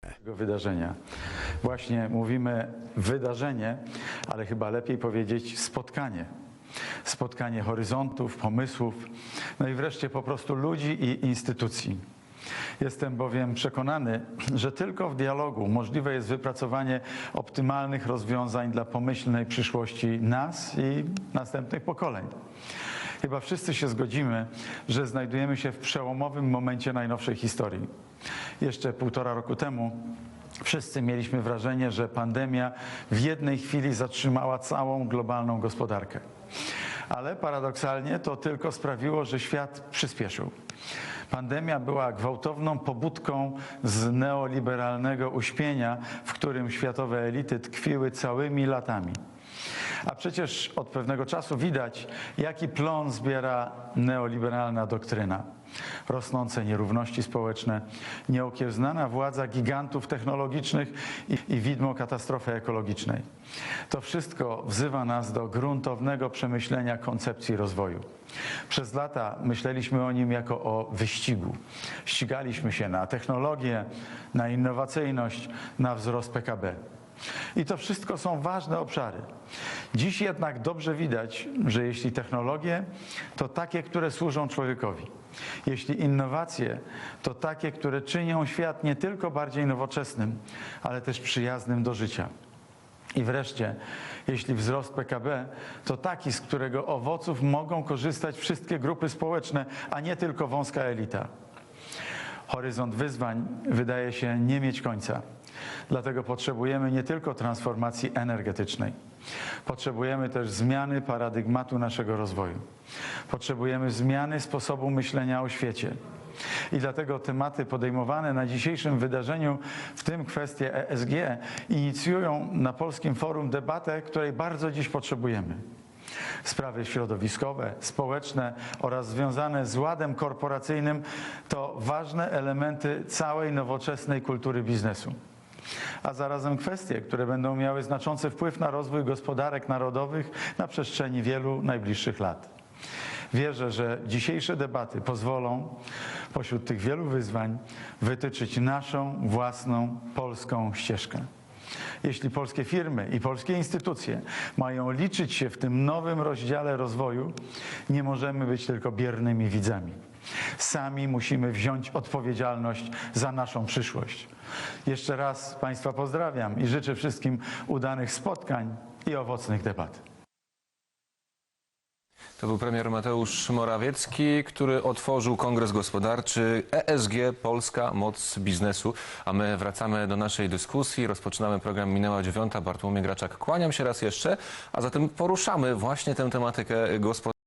tego wydarzenia. Właśnie mówimy wydarzenie, ale chyba lepiej powiedzieć spotkanie. Spotkanie horyzontów, pomysłów, no i wreszcie po prostu ludzi i instytucji. Jestem bowiem przekonany, że tylko w dialogu możliwe jest wypracowanie optymalnych rozwiązań dla pomyślnej przyszłości nas i następnych pokoleń. Chyba wszyscy się zgodzimy, że znajdujemy się w przełomowym momencie najnowszej historii. Jeszcze półtora roku temu wszyscy mieliśmy wrażenie, że pandemia w jednej chwili zatrzymała całą globalną gospodarkę. Ale paradoksalnie to tylko sprawiło, że świat przyspieszył. Pandemia była gwałtowną pobudką z neoliberalnego uśpienia, w którym światowe elity tkwiły całymi latami. A przecież od pewnego czasu widać, jaki plon zbiera neoliberalna doktryna. Rosnące nierówności społeczne, nieokiełznana władza gigantów technologicznych i, i widmo katastrofy ekologicznej. To wszystko wzywa nas do gruntownego przemyślenia koncepcji rozwoju. Przez lata myśleliśmy o nim jako o wyścigu. Ścigaliśmy się na technologię, na innowacyjność, na wzrost PKB. I to wszystko są ważne obszary. Dziś jednak dobrze widać, że jeśli technologie, to takie, które służą człowiekowi. Jeśli innowacje, to takie, które czynią świat nie tylko bardziej nowoczesnym, ale też przyjaznym do życia. I wreszcie, jeśli wzrost PKB, to taki, z którego owoców mogą korzystać wszystkie grupy społeczne, a nie tylko wąska elita. Horyzont wyzwań wydaje się nie mieć końca. Dlatego potrzebujemy nie tylko transformacji energetycznej. Potrzebujemy też zmiany paradygmatu naszego rozwoju. Potrzebujemy zmiany sposobu myślenia o świecie. I dlatego tematy podejmowane na dzisiejszym wydarzeniu, w tym kwestie ESG, inicjują na Polskim Forum debatę, której bardzo dziś potrzebujemy. Sprawy środowiskowe, społeczne oraz związane z ładem korporacyjnym to ważne elementy całej nowoczesnej kultury biznesu. A zarazem kwestie, które będą miały znaczący wpływ na rozwój gospodarek narodowych na przestrzeni wielu najbliższych lat. Wierzę, że dzisiejsze debaty pozwolą pośród tych wielu wyzwań wytyczyć naszą własną polską ścieżkę. Jeśli polskie firmy i polskie instytucje mają liczyć się w tym nowym rozdziale rozwoju, nie możemy być tylko biernymi widzami. Sami musimy wziąć odpowiedzialność za naszą przyszłość. Jeszcze raz Państwa pozdrawiam i życzę wszystkim udanych spotkań i owocnych debat. To był premier Mateusz Morawiecki, który otworzył Kongres Gospodarczy ESG Polska Moc Biznesu. A my wracamy do naszej dyskusji. Rozpoczynamy program Minęła Dziewiąta. Bartłomiej Graczak, kłaniam się raz jeszcze. A zatem poruszamy właśnie tę tematykę gospodarczą.